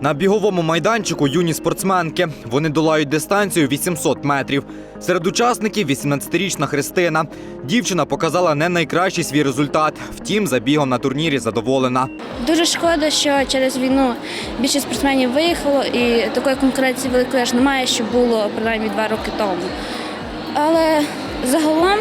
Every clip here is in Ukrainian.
На біговому майданчику юні спортсменки. Вони долають дистанцію 800 метрів. Серед учасників 18-річна Христина. Дівчина показала не найкращий свій результат. Втім, забігом на турнірі задоволена. Дуже шкода, що через війну більше спортсменів виїхало і такої конкуренції великої аж немає, що було принаймні два роки тому. Але загалом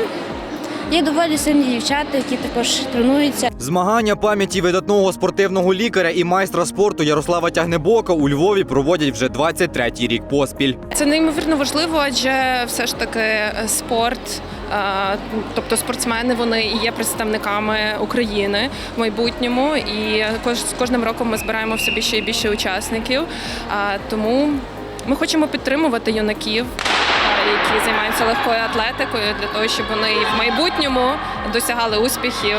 є доволі сильні дівчата, які також тренуються. Змагання пам'яті видатного спортивного лікаря і майстра спорту Ярослава Тягнебока у Львові проводять вже 23-й рік поспіль. Це неймовірно важливо, адже все ж таки е, спорт, е, тобто спортсмени, вони і є представниками України в майбутньому. І кож- з кожним роком ми збираємо все більше і більше учасників. А, Тому ми хочемо підтримувати юнаків, які займаються легкою атлетикою, для того, щоб вони в майбутньому досягали успіхів.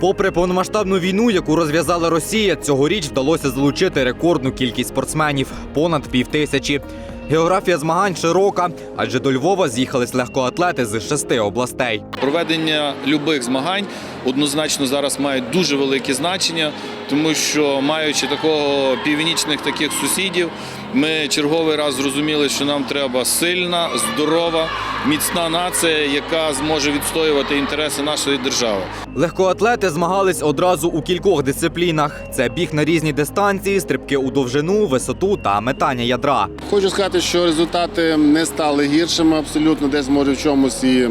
Попри повномасштабну війну, яку розв'язала Росія, цьогоріч вдалося залучити рекордну кількість спортсменів понад півтисячі. Географія змагань широка, адже до Львова з'їхались легкоатлети з шести областей. Проведення любих змагань однозначно зараз має дуже велике значення, тому що маючи такого північних таких сусідів, ми черговий раз зрозуміли, що нам треба сильна, здорова, міцна нація, яка зможе відстоювати інтереси нашої держави. Легкоатлети змагались одразу у кількох дисциплінах: це біг на різні дистанції, стрибки у довжину, висоту та метання ядра. Хочу сказати, що результати не стали гіршими абсолютно, десь може в чомусь і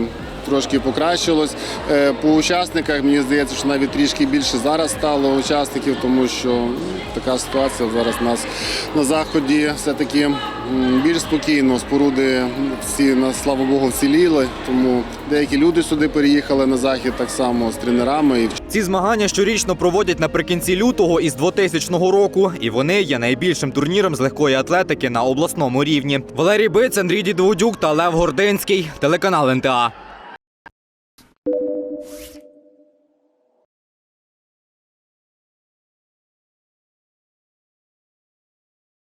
трошки покращилось. Е, По учасниках мені здається, що навіть трішки більше зараз стало учасників, тому що ну, така ситуація зараз у нас на заході все-таки м, більш спокійно. Споруди всі на слава Богу вціліли, тому деякі люди сюди переїхали на захід так само з тренерами і Ці змагання щорічно проводять наприкінці лютого із 2000 року, і вони є найбільшим турніром з легкої атлетики на обласному рівні. Валерій Биць, Андрій Дідводюк та Лев Гординський. Телеканал НТА.